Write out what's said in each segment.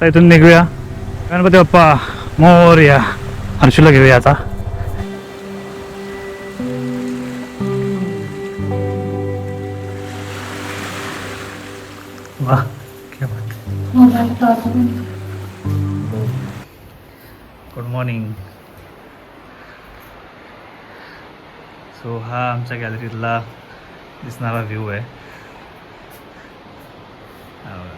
आता इथून निघूया. गणपती बाप्पा मोरया हर्षूला घेऊया आता. वा गुड मॉर्निंग सो हा आमच्या गॅलरीतला दिसणारा व्ह्यू आहे हा बघा.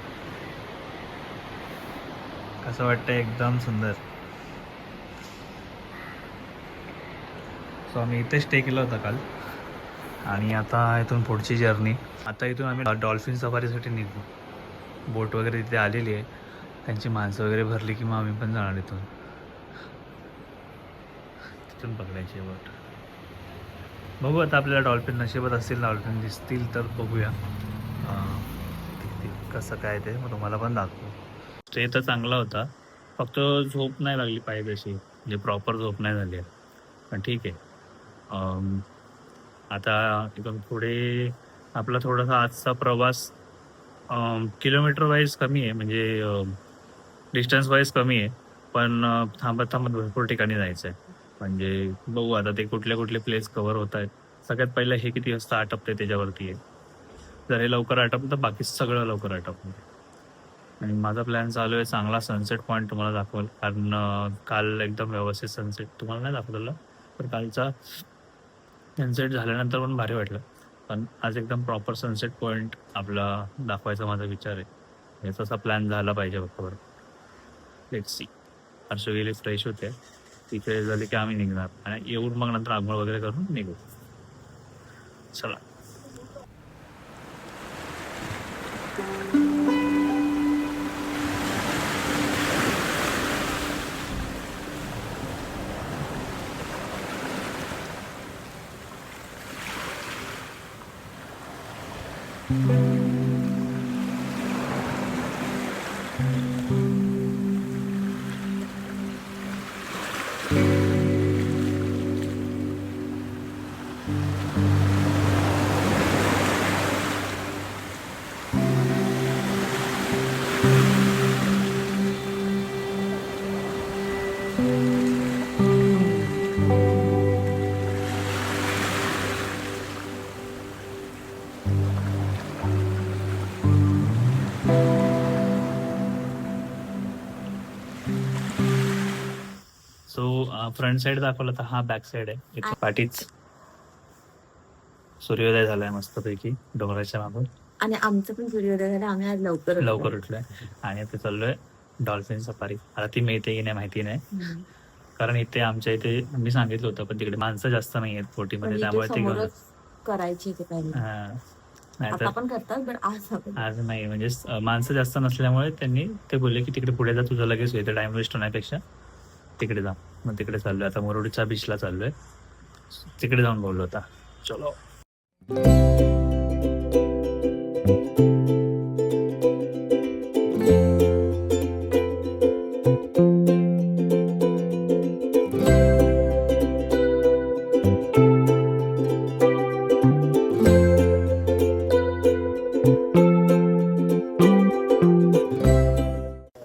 असं वाटतं एकदम सुंदर. सो आम्ही इथे स्टे केला होता काल. आणि आता इथून पुढची जर्नी आता इथून आम्ही डॉल्फिन सफारीसाठी निघू. बोट वगैरे तिथे आलेली आहे. त्यांची माणसं वगैरे भरली की मग आम्ही पण जाणार इथून. तिथून पकडायची बोट बघू आता आपल्याला डॉल्फिन नशिबात असतील डॉल्फिन दिसतील तर बघूया. कसं काय ते मग तुम्हाला पण दाखवू. स्टे तर चांगला होता. फक्त झोप नाही लागली पाहिजे अशी म्हणजे प्रॉपर झोप नाही झाली आहे. पण ठीक आहे. आता इथून पुढे आपला थोडासा आजचा प्रवास किलोमीटर वाईज कमी आहे. म्हणजे डिस्टन्स वाईज कमी आहे. पण थांबत थांबत भरपूर ठिकाणी जायचं आहे. म्हणजे बघू आता ते कुठले कुठले प्लेस कव्हर होत आहेत. सगळ्यात पहिलं हे किती वाजता आटपते त्याच्यावरती. आहे जर हे लवकर आटप तर बाकी सगळं लवकर आटपलं. आणि माझा प्लॅन चालू आहे चांगला सनसेट पॉईंट तुम्हाला दाखवेल. कारण काल एकदम व्यवस्थित सनसेट तुम्हाला नाही दाखवलेलं पण कालचा सनसेट झाल्यानंतर पण भारी वाटलं. पण आज एकदम प्रॉपर सनसेट पॉईंट आपला दाखवायचा माझा विचार आहे. याचा असा प्लॅन झाला पाहिजे बरोबर लेट सी हर्षू गेली फ्रेश होते. तिकडे झाले की आम्ही निघणार. आणि येऊन मग नंतर आंघोळ वगैरे करून निघू. चला. फ्रंट साइड दाखवलं तर हा बॅक साइड आहे. इथे पाठीच सूर्योदय झालाय मस्तपैकी डोंगराच्या मागून. आणि आमचं पण सूर्योदय झाला. आम्ही आज लवकर उठलो. लवकर उठलोय. आणि आता चाललोय डॉल्फिन सफारी. आता ती मिळते की नाही माहिती नाही. हम्म. कारण इथे आमच्या इथे मी सांगितलं होतं पण तिकडे माणसं जास्त नाही आहेत पण बोटीमध्ये इथे त्यामुळे ते घेऊन समोरच करायची ते पहिले हा. आता नाहीतर पण करतात पण आज आपण आज नाही. म्हणजे स- माणसं जास्त नसल्यामुळे त्यांनी ते बोलले की तिकडे पुढे जा तुझं लगेच इथे टाइम वेस्ट होण्यापेक्षा तिकडे जा. मग तिकडे चाललोय. आता मुरुडीच्या बीचला चाललोय. तिकडे जाऊन बोललो होता चलो.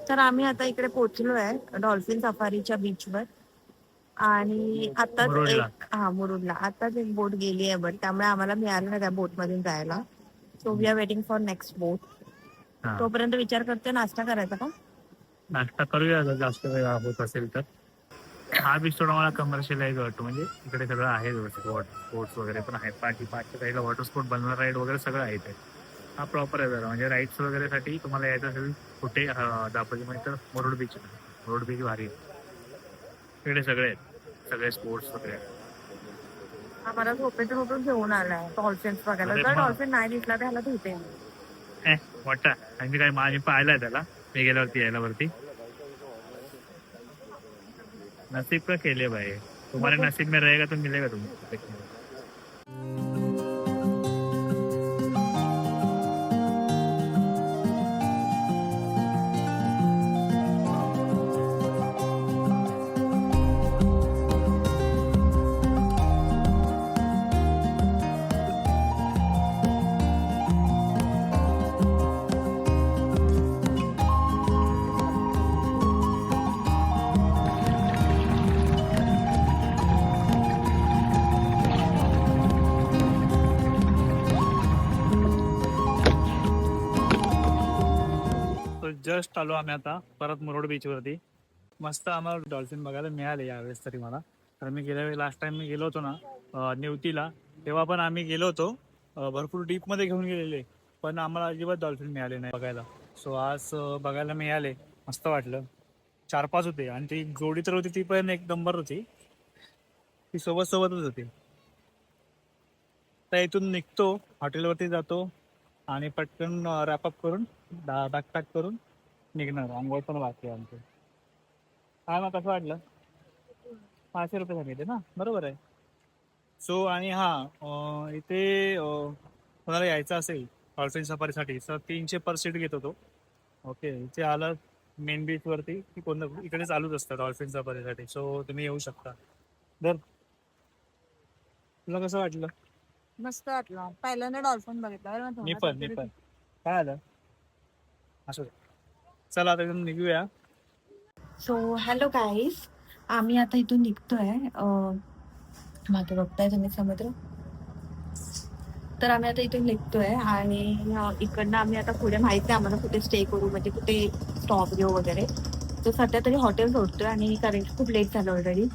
तर आम्ही आता इकडे पोहोचलो आहे डॉल्फिन सफारीच्या बीचवर आणि आताच मुरुडला. एक हा मुरुडला. आताच एक बोट गेली आहे बट त्यामुळे आम्हाला मिळालं ना त्या बोट मधून जायला. So we are waiting for next boat हा. तोपर्यंत विचार करतोय नाश्ता करायचा का? नाश्ता करूया जर जास्त वेळ होत असेल तर. हा बीच थोडा मला कमर्शियलाइज वाटतो म्हणजे इकडे सगळं आहे व्यवस्थित वॉटर स्पोर्ट्स वगैरे पण आहेत. पाठी पाचच्या साईडला वॉटर स्पोर्ट बनणार राईड वगैरे सगळं आहे इथे. हा प्रॉपर आहे जरा म्हणजे राईड्स वगैरे साठी तुम्हाला यायचं असेल कुठे दापोली म्हणजे तर मुरुड बीच मुरुड बीच भारी आहे. इकडे सगळे आहेत. सगळे स्पोर्ट्स वगैरे. आम्हाला झोपेचं झोपून घेऊन आलाय. डॉल्फिन्स बघायला. अरे जर वा. डॉल्फिन नाही दिसला त्याला धुते ए मोठा. आणि मी काय माझी पाहिलाय त्याला. मी गेल्यावरती यायला वरती नसीब का केले भाई तुम्हारे नसीब में रहेगा तो मिलेगा तुम्हें? जस्ट आलो आम्ही आता परत मुरुड बीचवरती मस्त आम्हाला डॉल्फिन बघायला मिळाले यावेळेस तरी मला. तर मी गेल्या वेळी लास्ट टाइम मी गेलो होतो ना निवतीला तेव्हा पण आम्ही गेलो होतो. भरपूर भरपूर डीपमध्ये घेऊन गेलेले पण आम्हाला अजिबात डॉल्फिन मिळाले नाही बघायला. सो आज बघायला मिळाले. मस्त वाटलं. चार पाच होते आणि ती जोडी तर होती ती पण एक नंबर होती. ती सोबत सोबतच होती. तर इथून निघतो हॉटेलवरती जातो आणि पटकन रॅपअप करून बॅक करून निघणार. आंघोळ पण बाकी आहे आमचं. काय मग कसं वाटलं? पाचशे रुपये सांगितले ना? बरोबर आहे. सो आणि हां इथे कोणाला यायचं असेल डॉल्फिन सफारीसाठी तर तीनशे पर सीट घेत होतो. ओके इथे आलं मेन बीचवरती की कोण इकडे चालूच असतं डॉल्फिन सफारीसाठी सो तुम्ही येऊ शकता. तर तुला कसं वाटलं? मस्त वाटलं. पहिल्यांदा डॉल्फिन बघितलं. मी पण मी पण. काय आलं असं चला आता इथून निघूया. सो हॅलो गाईज आम्ही आता इथून निघतोय. अं, मागे बघताय तुम्ही समुद्र? तर आम्ही आता इथून निघतोय आणि इकडनं आम्ही आता पुढे माहीत नाही आम्हाला कुठे स्टे करू म्हणजे कुठे स्टॉप घेऊ वगैरे. तर सध्या तरी हॉटेल सोडतोय आणि कारण की खूप लेट झालं ऑलरेडी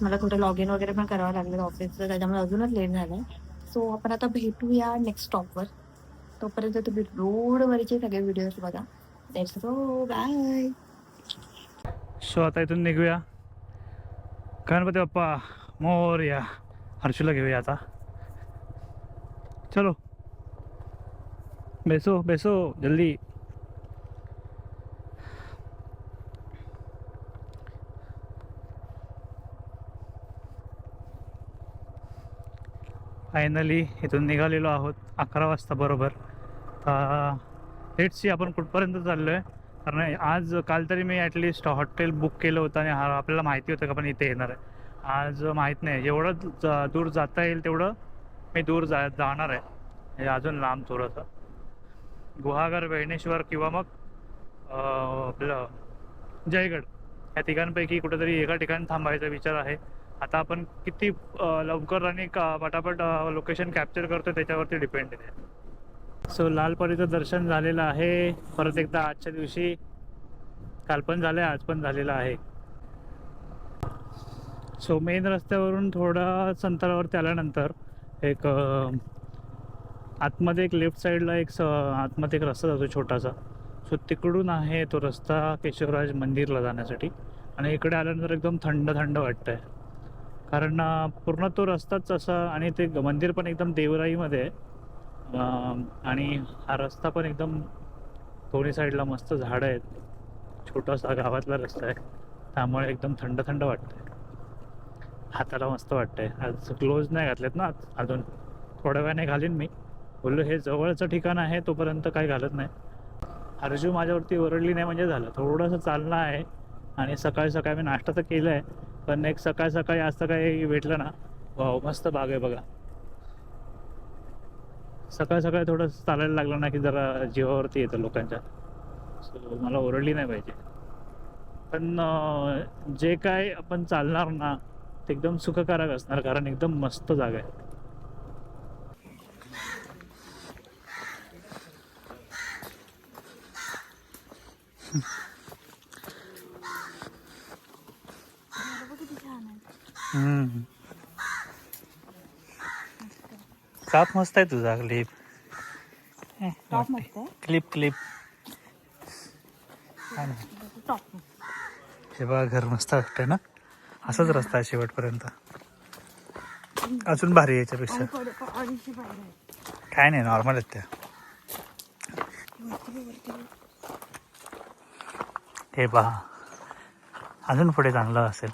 मला थोडं लॉग इन वगैरे पण करावं लागलं ऑफिसचं त्याच्यामुळे अजूनच लेट झालंय. सो आपण आता भेटूया नेक्स्ट स्टॉपवर तोपर्यंत तुम्ही रोडवरचे सगळे व्हिडिओज बघा. लेट्स गो बाय सो आता इथून निघूया. गणपती बाप्पा मोर्या हर्षूला घेऊया आता. चलो. बेसो बेसो जल्दी. फायनली इथून निघालेलो आहोत अकरा वाजता बरोबर. सी आपण कुठपर्यंत चाललो आहे कारण आज काल तरी मी ॲटलिस्ट हॉटेल बुक केलं होतं आणि हा आपल्याला माहिती होतं का पण इथे येणार आहे. आज माहीत नाही. जेवढं दूर जाता येईल तेवढं मी दूर जा जाणार आहे. हे अजून लांब थोडंसं. गुहागर वेणेश्वर किंवा मग आपलं जयगड या तिघांपैकी कुठेतरी एका ठिकाणी थांबायचा विचार आहे. आता आपण किती लवकर आणि का पटापट लोकेशन कॅप्चर करतो त्याच्यावरती डिपेंड आहे. सो लालपरीचं दर्शन झालेलं आहे. परत एकदा आजच्या दिवशी काल पण झालं आहे आज पण झालेलं आहे. सो मेन रस्त्यावरून थोडा अंतरावरती आल्यानंतर एक आतमध्ये एक लेफ्ट साईडला एक स आतमध्ये एक रस्ता जातो छोटासा. सो तिकडून आहे तो रस्ता केशवराज मंदिरला जाण्यासाठी. आणि इकडे आल्यानंतर एकदम थंड थंड वाटतं आहे कारण पूर्ण तो रस्ताच असा आणि ते मंदिर पण एकदम देवराईमध्ये आहे. आणि हा रस्ता पण एकदम दोन्ही साईडला मस्त झाडं आहेत. छोटासा गावातला रस्ता आहे. त्यामुळे एकदम थंड थंड वाटतंय. हाताला मस्त वाटतंय. आज ग्लोव्ज नाही घातलेत ना अजून. थोड्या वेळाने घालीन मी. बोललो हे जवळचं ठिकाण आहे तोपर्यंत काही घालत नाही. अर्जू माझ्यावरती ओरडली नाही म्हणजे झालं. थोडंसं चालणं आहे. आणि सकाळी सकाळी मी नाश्ता तर केला आहे पण एक सकाळ सकाळी आज काही भेटलं ना. वाव मस्त बाग आहे बघा. सकाळ सकाळी थोडं चालायला लागलं ना की जरा जीवावरती येतं लोकांच्या. सो मला ओरडली नाही पाहिजे. पण जे काय आपण चालणार ना ते एकदम सुखकारक असणार कारण एकदम मस्त जागा आहे. हम्म. काप मस्त आहे तुझा क्लिप टॉप मस्त आहे. क्लिप क्लिप टॉप हे बघा घर मस्त वाटतंय ना? असाच रस्ता आहे शेवटपर्यंत. अजून भारी आहे याच्यापेक्षा. काय नाही नॉर्मल आहेत त्या. हे पहा. अजून पुढे चांगलं असेल.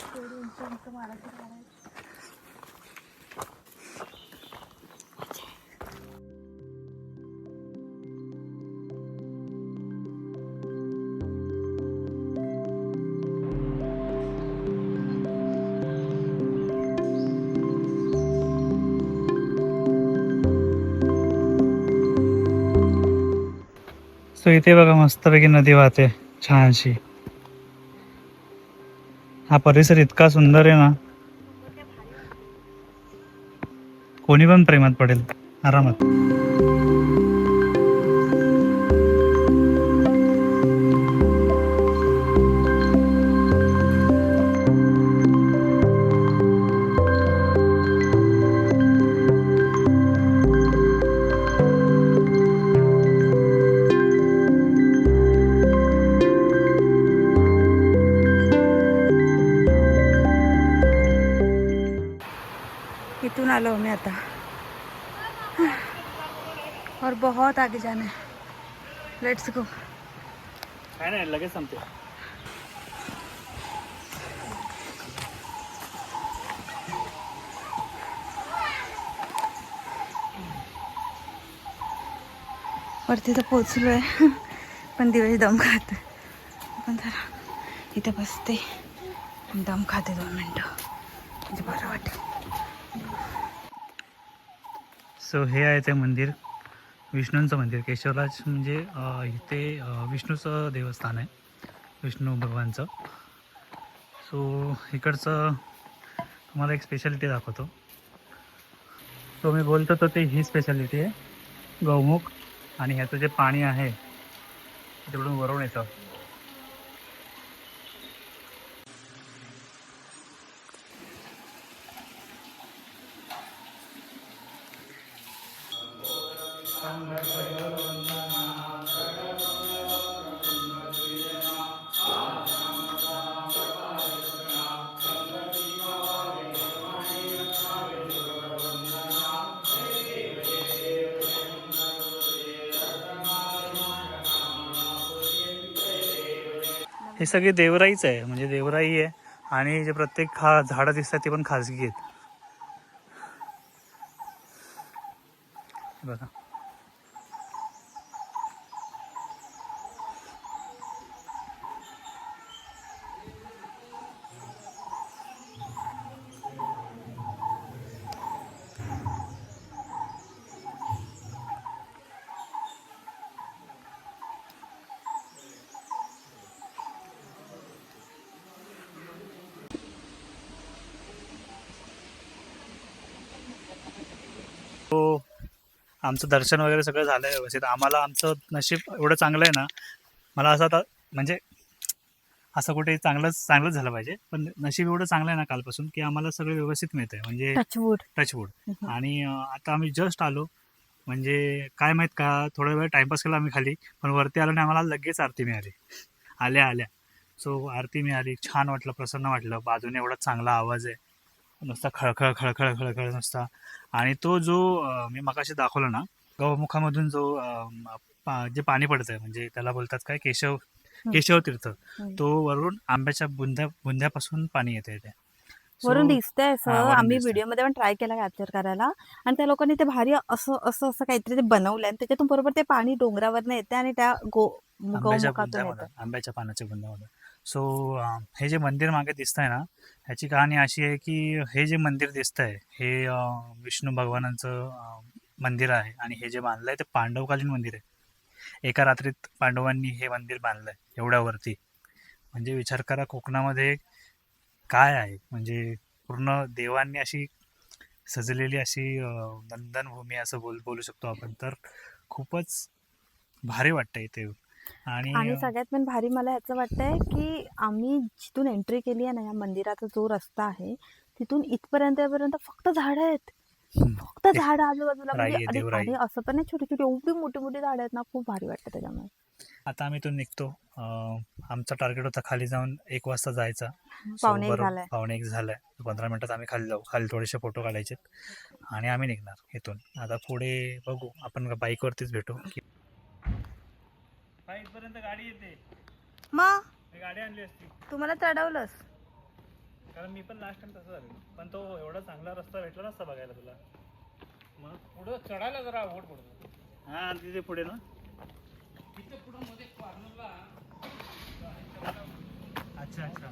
सो इथे बघा मस्तपैकी नदी वाहते छानशी. हा परिसर इतका सुंदर आहे ना. कोणी पण प्रेमात पडेल. आरामात. लेट्स गो काय नाही लगेच संपते. वरती तर पोचलो आहे पण दिवस दम खात. पण जरा इथे बसते. दम खाते दोन मिनटं. म्हणजे बरं वाटेल. सो हे आहे ते मंदिर. विष्णूंचं मंदिर केशवराज म्हणजे इथे विष्णूचं देवस्थान आहे विष्णू भगवानचं. सो इकडचं तुम्हाला एक स्पेशालिटी दाखवतो. तो मी बोलतो तर ते ही स्पेशालिटी आहे गौमुख आणि ह्याचं जे पाणी आहे तिकडून वरून येतं. हे सगळे देवराईच आहे म्हणजे देवराई आहे आणि जे प्रत्येक खा झाडं दिसतात ते पण खाजगी आहेत. बघा तो आमचं दर्शन वगैरे सगळं झालं आहे व्यवस्थित. आम्हाला आमचं नशीब एवढं चांगलं आहे ना मला असं आता म्हणजे असं कुठे चांगलंच चांगलंच झालं पाहिजे. पण नशीब एवढं चांगलं आहे ना कालपासून की आम्हाला सगळं व्यवस्थित मिळतं आहे म्हणजे टचवूड टचवूड आणि आता आम्ही जस्ट आलो. म्हणजे काय माहीत का थोडा वेळ टाईमपास केला आम्ही खाली पण वरती आलो आणि आम्हाला लगेच आरती मिळाली. आल्या आल्या. सो आरती मिळाली. छान वाटलं प्रसन्न वाटलं. बाजूने एवढा चांगला आवाज आहे. नुसता खळखळ खळखळ खळखळ नुसता. आणि तो जो मी मगाशी दाखवला ना गौमुखामधून जो पा- जे पाणी पडतंय म्हणजे त्याला बोलतात काय केशव केशव तीर्थ. तो वरून आंब्याच्या बुंद्या बुंद्यापासून पाणी येते ते. वरून दिसतंय असं. आम्ही दिसतंय. व्हिडिओमध्ये पण ट्राय केला कॅप्चर करायला. आणि त्या लोकांनी ते भारी असं असं असं काहीतरी ते बनवलंय आणि त्याच्यातून बरोबर ते पाणी डोंगरावरनं येते आणि त्या गो आंब्याच्या गौमुखातून बुंद्यामध्ये येतं आंब्याच्या पानाच्या बुंद्यामध्ये सो हे जे मंदिर मागे दिसतंय ना ह्याची कहाणी अशी आहे की हे जे मंदिर दिसतंय हे विष्णू भगवानांचं मंदिर आहे. आणि हे जे बांधलं आहे ते पांडवकालीन मंदिर आहे. एका रात्रीत पांडवांनी हे मंदिर बांधलंय एवढ्यावरती म्हणजे विचार करा कोकणामध्ये काय आहे? म्हणजे पूर्ण देवांनी अशी सजलेली अशी नंदनभूमी असं बोल बोलू शकतो आपण. तर खूपच भारी वाटतं इथे आणि आणि सगळ्यात पण भारी मला ह्याचं वाटतंय की आम्ही जिथून एंट्री केली आहे ना या मंदिराचा जो रस्ता आहे तिथून इथपर्यंत पर्यंत फक्त झाड आहेत. हम्म, फक्त झाड आजूबाजूला राई म्हणजे आहे, आणि देवराई. आणि असं पण नाही छोटी छोटी एवढी मोठी मोठी झाड आहेत ना खूप भारी वाटतं त्याच्यामुळे. आता आम्ही इथून निघतो. अं, आमचा टार्गेट होता खाली जाऊन एक वाजता जायचा. So, पावणे एक बरोबर- झालाय. पावणे एक झालाय. पंधरा मिनिटात आम्ही खाली जाऊ खाली थोडेसे फोटो काढायचे आणि आम्ही निघणार इथून. आता पुढे बघू. आपण बाईकवरतीच भेटू. इथपर्यंत गाडी येते. मग? गाडी आणली असती. तुम्हाला चढवलंस. कारण मी पण लास्ट टाइम तसं झालं पण तो एवढा चांगला रस्ता भेटला नसता बघायला तुला. मग पुढं चढायला जरा अवघड पडतो हा तिथे पुढे ना? तिथे पुढं मध्ये कॉर्नरला अच्छा अच्छा.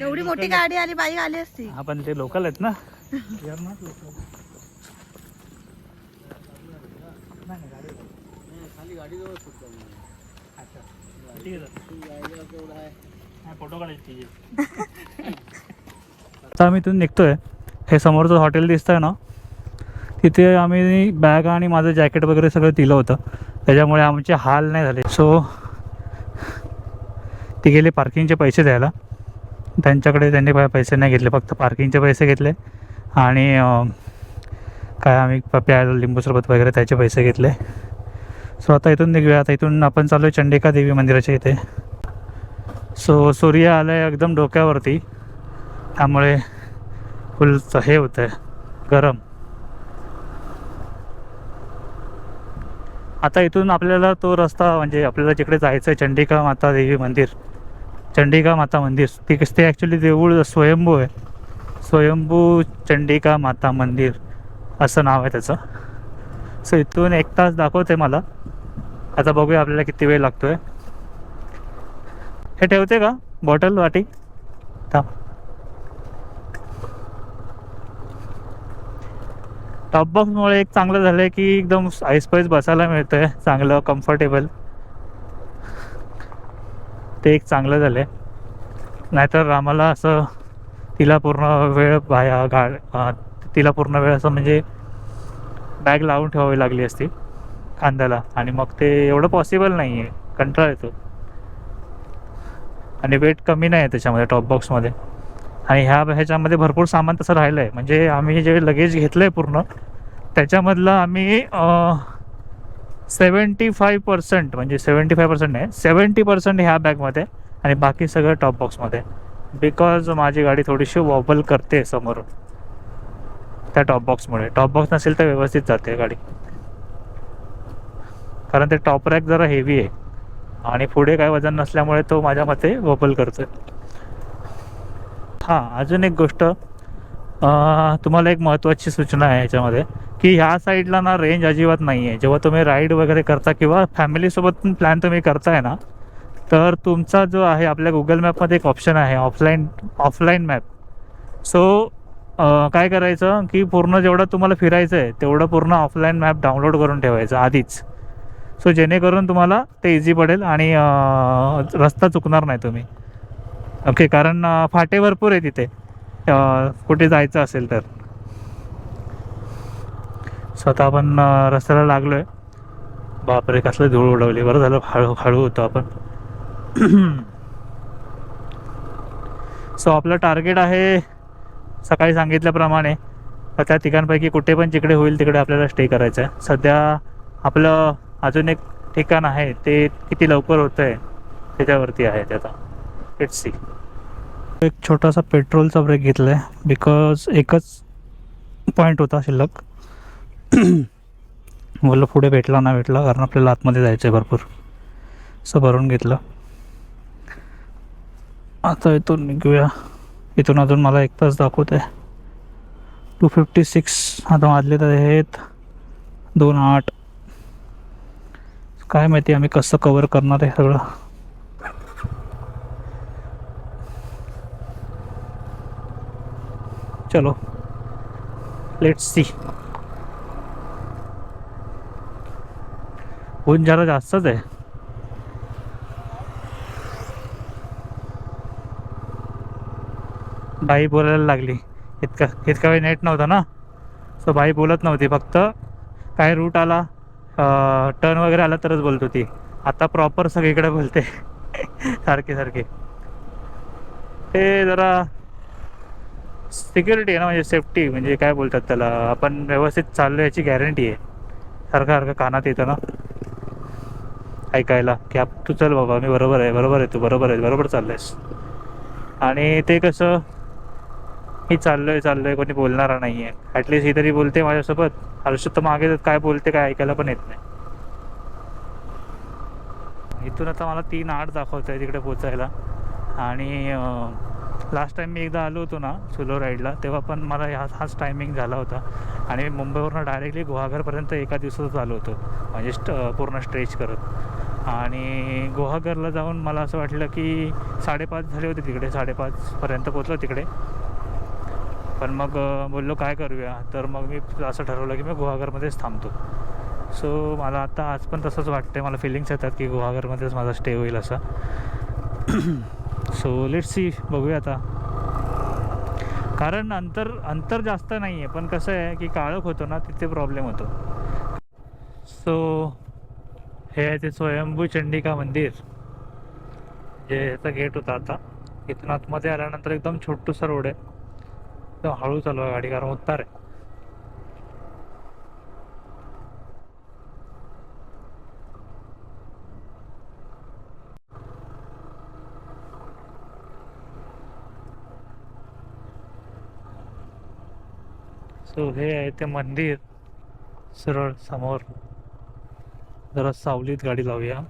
एवढी मोठी गाडी आली बाई आली असती. हा पण ते लोकल आहेत ना? यार नॉट लोकल खाली गाडी. जवळ सुटतो अच्छा ठीक आहे तेवढा आहे. हा फोटो काढायची आता आम्ही इथून निघतोय. हे समोरचं हॉटेल दिसतंय ना? तिथे आम्ही बॅग आणि माझं जॅकेट वगैरे सगळं दिलं होतं. त्याच्यामुळे आमचे हाल नाही झाले. सो ते गेले पार्किंगचे पैसे द्यायला. त्यांच्याकडे त्यांनी काय पैसे नाही घेतले. फक्त पार्किंगचे पैसे घेतले. आणि काय आम्ही प- प्यायला लिंबू सरबत वगैरे त्याचे पैसे घेतले. सो आता इथून निघूया. आता इथून आपण चालू आहे चंडिका देवी मंदिराच्या इथे. सो सूर्य आला आहे एकदम डोक्यावरती. त्यामुळे फुल हे होत आहे गरम. आता इथून आपल्याला तो रस्ता म्हणजे आपल्याला जिकडे जायचं आहे चंडिका माता देवी मंदिर. चंडिका माता मंदिर. ती ते ॲक्च्युली देऊळ स्वयंभू आहे. स्वयंभू चंडिका माता मंदिर असं नाव आहे त्याचं. सो इथून एक तास दाखवते मला. आता बघूया आपल्याला किती वेळ लागतोय. हे ठेवते का? बॉटल वाटी? थांब. टॉप बॉक्समुळे एक चांगलं झालं आहे की एकदम आईस्पाईस बसायला मिळतं आहे चांगलं कम्फर्टेबल ते एक चांगलं झालं आहे नाहीतर आम्हाला असं तिला पूर्ण वेळ बाया गा तिला पूर्ण वेळ असं म्हणजे बॅग लावून ठेवावी लागली असती. खांद्याला. आणि मग ते एवढं पॉसिबल नाही आहे कंटाळा येतो आणि वेट कमी नाही आहे त्याच्यामध्ये टॉप बॉक्समध्ये आणि ह्या ह्याच्यामध्ये भरपूर सामान तसं राहिलं आहे म्हणजे आम्ही जे लगेज घेतलं आहे पूर्ण त्याच्यामधलं आम्ही सेवन्टी फाय पर्सेंट म्हणजे सेवन्टी फाय पर्सेंट नाही सेवन्टी पर्सेंट ह्या बॅगमध्ये आणि बाकी सगळं टॉप बॉक्समध्ये बिकॉज माझी गाडी थोडीशी वॉबल करते समोरून. त्या टॉप बॉक्समुळे टॉप बॉक्स नसेल तर व्यवस्थित जाते गाडी. कारण ते टॉप रॅक जरा हेवी आहे. आणि पुढे काय वजन नसल्यामुळे तो माझ्या मते वबल करतोय. हां अजून एक गोष्ट. तुम्हाला एक महत्त्वाची सूचना आहे याच्यामध्ये की ह्या साईडला ना रेंज अजिबात नाही आहे जेव्हा तुम्ही राईड वगैरे करता किंवा फॅमिलीसोबत पण प्लॅन तुम्ही करताय ना तर तुमचा जो आहे आपल्या गुगल मॅपमध्ये एक ऑप्शन आहे ऑफलाईन ऑफलाईन मॅप सो काय करायचं की पूर्ण जेवढं तुम्हाला फिरायचं आहे तेवढं पूर्ण ऑफलाईन मॅप डाउनलोड करून ठेवायचं आधीच. सो जेणेकरून तुम्हाला ते इझी पडेल आणि रस्ता चुकणार नाही तुम्ही. ओके कारण फाटे भरपूर आहे तिथे कुठे जायचं असेल तर. स्वतः आपण रस्त्याला लागलो आहे बापरे कसलं धूळ उडवली. बरं झालं हळू हळू होतो आपण. सो आपलं टार्गेट आहे सकाळी सांगितल्याप्रमाणे तर त्या ठिकाणपैकी कुठे पण जिकडे होईल तिकडे आपल्याला स्टे करायचं आहे सध्या आपलं अजून एक ठिकाण आहे ते किती लवकर होतं आहे त्याच्यावरती आहे त्याचा आता. लेट्स सी एक छोटासा पेट्रोलचा ब्रेक घेतला आहे बिकॉज एकच पॉईंट होता शिल्लक. बोललं पुढे भेटला ना भेटला कारण आपल्याला आतमध्ये जायचं आहे भरपूर. असं भरून घेतलं. आता इथून निघूया. इथून अजून मला एक तास दाखवत आहे टू फिफ्टी सिक्स आता वाजले तर आहेत दोन आठ. काय माहिती आम्ही कसं कवर करणार आहे सगळं. चलो. लेट्स सी ऊन जरा जास्तच आहे. बाई बोलायला लागली. इतका इतका वेळ नेट नव्हता ना? सो बाई बोलत नव्हती. फक्त काय रूट आला? टर्न वगैरे आला तरच बोलतो ती. आता प्रॉपर सगळीकडे बोलते. सारखे सारखे. ते जरा सिक्युरिटी आहे ना म्हणजे सेफ्टी म्हणजे काय बोलतात त्याला? आपण व्यवस्थित चाललो याची गॅरंटी आहे. सारखं सारखं कानात येतं ना. ऐकायला की आप तू चल बाबा मी बरोबर आहे बरोबर आहे तू बरोबर आहे बरोबर चाललंयस. आणि ते कसं मी चाललोय चाललोय कोणी बोलणारा नाही आहे ही तरी बोलते माझ्यासोबत. हर्षद तर मागे काय बोलते काय ऐकायला पण येत नाही. इथून आता मला तीन आठ दाखवत आहे तिकडे पोचायला. आणि लास्ट टाईम मी एकदा आलो होतो ना सुलो राईडला तेव्हा पण मला ह्या हाच टायमिंग झाला होता. आणि मुंबईवरून डायरेक्टली गुहागरपर्यंत एका दिवसातच आलो होतो. म्हणजे स्ट पूर्ण स्ट्रेच करत. आणि गुहागरला जाऊन मला असं वाटलं की साडेपाच झाले होते तिकडे साडेपाचपर्यंत पोचलो तिकडे. पण मग बोललो काय करूया? तर मग मी असं ठरवलं की मी गुहागरमध्येच थांबतो. सो मला आता आज पण तसंच वाटतं मला फिलिंग्स येतात की गुहागरमध्येच माझा स्टे होईल असा. सो लेट सी बघूया आता. कारण अंतर अंतर जास्त नाही आहे पण कसं आहे की काळोख होतो ना तिथे प्रॉब्लेम होतो. सो हे आहे ते स्वयंभू चंडिका मंदिर. जे याचा गेट होता आता. इथून आतमध्ये आल्यानंतर एकदम छोटूसा रोड आहे. एकदम हळू आहे गाडी कारण उत्तर आहे. सो हे आहे ते मंदिर सरळ समोर. जरा सावलीत गाडी लावूया.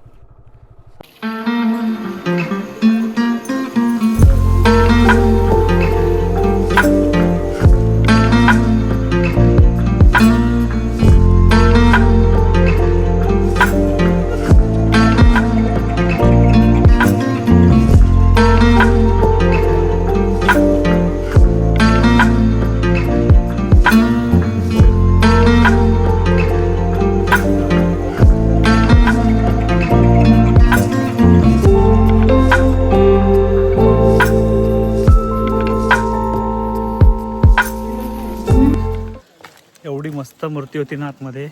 होती ना आतमध्ये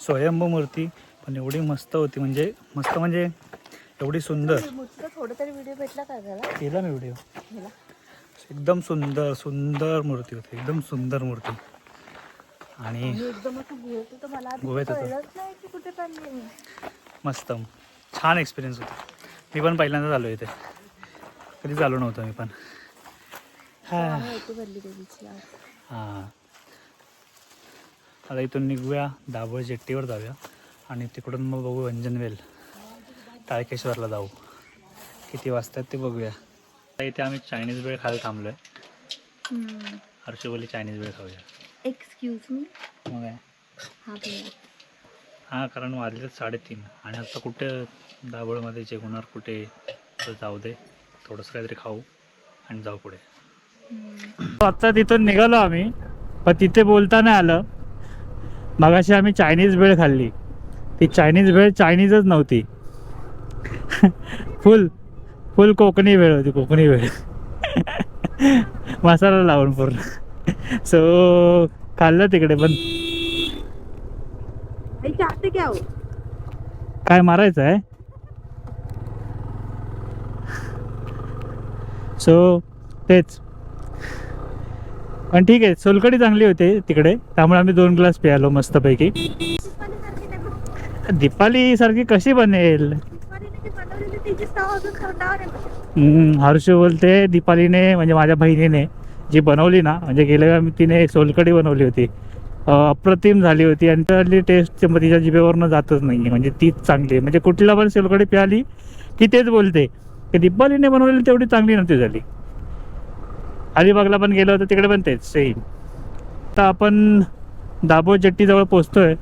स्वयंभू मूर्ती पण एवढी मस्त होती म्हणजे मस्त म्हणजे एवढी सुंदर. थोडं तरी व्हिडिओ भेटला का त्याला केला मी व्हिडिओ एकदम सुंदर सुंदर मूर्ती होती एकदम सुंदर मूर्ती. आणि गोव्यात होतं. मस्त. छान एक्सपिरियन्स होता. मी पण पहिल्यांदाच आलो इथे. कधीच आलो नव्हतो मी पण. हा. हां. आता इथून निघूया दाभोळ जेट्टीवर जाऊया. आणि तिकडून मग बघू अंजनवेल. टाळकेश्वरला जाऊ. किती वाजतात ते बघूया. आता इथे आम्ही चायनीज वेळ खायला थांबलो आहे चायनीज वेळ खाऊया. एक्सक्यूज मी मग हा हां कारण वाजले साडेतीन. आणि आता कुठे दाभोळमध्ये जेवणार कुठे जाऊ दे. थोडंसं काहीतरी खाऊ आणि जाऊ पुढे. आता तिथून निघालो आम्ही पण तिथे बोलता नाही आलं. मगाशी आम्ही चायनीज भेळ खाल्ली. ती चायनीज भेळ चायनीजच नव्हती. फुल फुल कोकणी भेळ होती कोकणी भेळ. मसाला लावून पूर्ण. सो खाल्लं तिकडे पण चाहते क्या हो? काय मारायचं आहे? सो तेच. पण ठीक आहे सोलकडी चांगली होते तिकडे. त्यामुळे आम्ही दोन ग्लास प्यालो मस्तपैकी. दीपाली सारखी कशी बनेल? हर्ष बोलते दीपालीने म्हणजे माझ्या बहिणीने जी बनवली ना म्हणजे गेल्या तिने सोलकडी बनवली होती. अप्रतिम झाली होती आणि त्यातली टेस्ट तिच्या जिभेवरनं जातच नाही म्हणजे तीच चांगली म्हणजे कुठला पण सोलकडी प्याली की तेच बोलते. की दीपालीने बनवलेली तेवढी चांगली नव्हती झाली. अलिबागला पण गेलो होतो तिकडे पण तेच सेम तर आपण दाभोळ जट्टीजवळ पोचतोय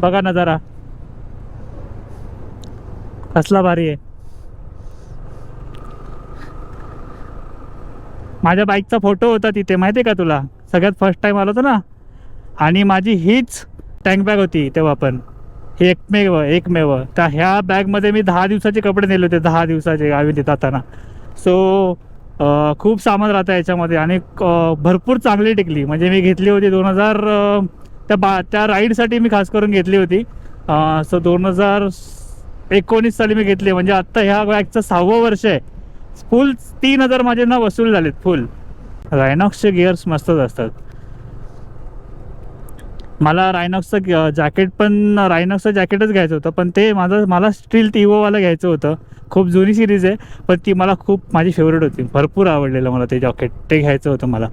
बघा ना जरा कसला भारी आहे. माझ्या बाईकचा फोटो होता तिथे माहिती आहे का तुला? सगळ्यात फर्स्ट टाइम आलो होतो ना? आणि माझी हीच टँक बॅग होती तेव्हा पण. हे एकमेव एकमेव. तर ह्या बॅगमध्ये मी दहा दिवसाचे कपडे नेले होते दहा दिवसाचे गावी देत जाताना सो खूप सामान राहतं याच्यामध्ये आणि भरपूर चांगली टिकली. म्हणजे मी घेतली होती दोन हजार त्या बा त्या राईडसाठी मी खास करून घेतली होती. सो दोन हजार एकोणीस साली मी घेतली. म्हणजे आत्ता ह्या बॅगचं सहावं वर्ष आहे. फुल तीन हजार माझे ना वसूल झालेत फुल रायनॉक्सचे गिअर्स मस्तच असतात. मला रायनॉक्सचं जॅकेट पण रायनॉक्सचं जॅकेटच घ्यायचं होतं पण ते माझं मला स्टील इवोवाला घ्यायचं होतं. खूप जुनी सिरीज आहे पण ती मला खूप माझी फेवरेट होती. भरपूर आवडलेलं मला ते जॅकेट ते घ्यायचं होतं मला.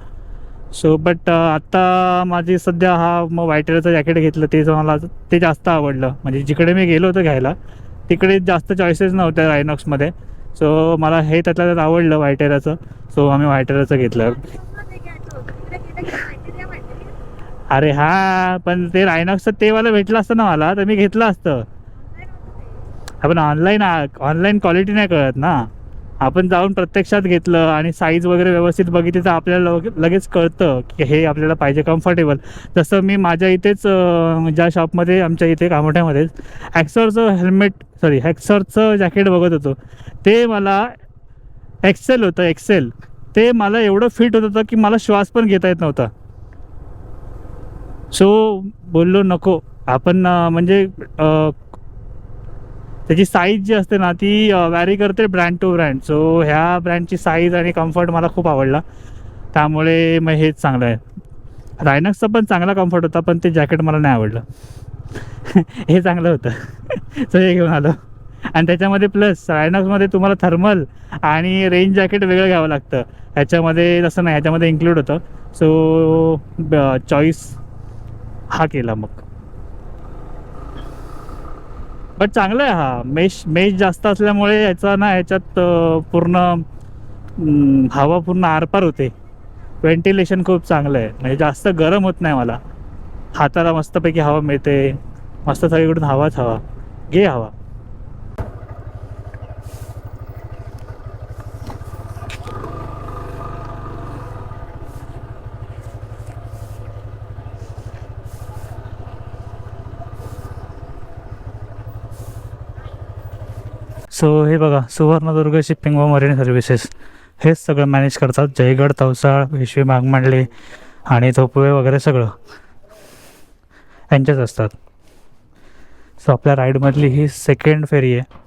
सो बट आत्ता माझी सध्या हा मग व्हायटेरचं जॅकेट घेतलं ते मला ते जास्त आवडलं. म्हणजे जिकडे मी गेलो होतो घ्यायला तिकडे जास्त चॉईसेस नव्हत्या रायनॉक्समध्ये सो मला हे त्यातल्या त्यात आवडलं व्हायटेराचं सो आम्ही व्हायटेराचं घेतलं. अरे हा पण ते रायनॉक्सचं ते वाला भेटलं असतं ना मला तर मी घेतलं असतं. आपण ऑनलाईन ऑनलाईन क्वालिटी नाही कळत ना. आपण जाऊन प्रत्यक्षात घेतलं आणि साईज वगैरे व्यवस्थित बघितली तर आपल्याला लगेच कळतं की हे आपल्याला पाहिजे कम्फर्टेबल तसं मी माझ्या इथेच ज्या शॉपमध्ये आमच्या इथे कामोठ्यामध्येच ॲक्सरचं हेल्मेट सॉरी हॅक्सरचं जॅकेट बघत होतो. ते मला एक्सेल होतं एक्सेल ते मला एवढं फिट होत होतं की मला श्वास पण घेता येत नव्हता. सो बोललो नको. आपण म्हणजे त्याची साईज जी असते ना ती वॅरी करते ब्रँड टू ब्रँड सो ह्या ब्रँडची साईज आणि कम्फर्ट मला खूप आवडला. त्यामुळे मग हेच चांगलं आहे. रायनक्सचा पण चांगला कम्फर्ट होता पण ते जॅकेट मला नाही आवडलं. हे चांगलं होतं. सो हे घेऊन आलो. आणि त्याच्यामध्ये प्लस रायनॉक्समध्ये तुम्हाला थर्मल आणि रेन जॅकेट वेगळं घ्यावं लागतं. ह्याच्यामध्ये तसं नाही ह्याच्यामध्ये इन्क्लूड होतं. सो चॉईस हा केला मग. बट चांगला आहे हा. मेश मेश जास्त असल्यामुळे याचा ना याच्यात पूर्ण हवा पूर्ण आरपार होते. व्हेंटिलेशन खूप चांगलं आहे. म्हणजे जास्त गरम होत नाही मला. हाताला मस्तपैकी हवा मिळते. मस्त सगळीकडून हवाच हवा. घे हवा. सो हे बघा सुवर्णदुर्ग शिपिंग व मरीन सर्व्हिसेस हेच सगळं मॅनेज करतात. जयगड तवसाळ पेशवे मागमांडले आणि धोपवे वगैरे सगळं. यांच्याच असतात. सो आपल्या राईडमधली ही सेकंड फेरी आहे.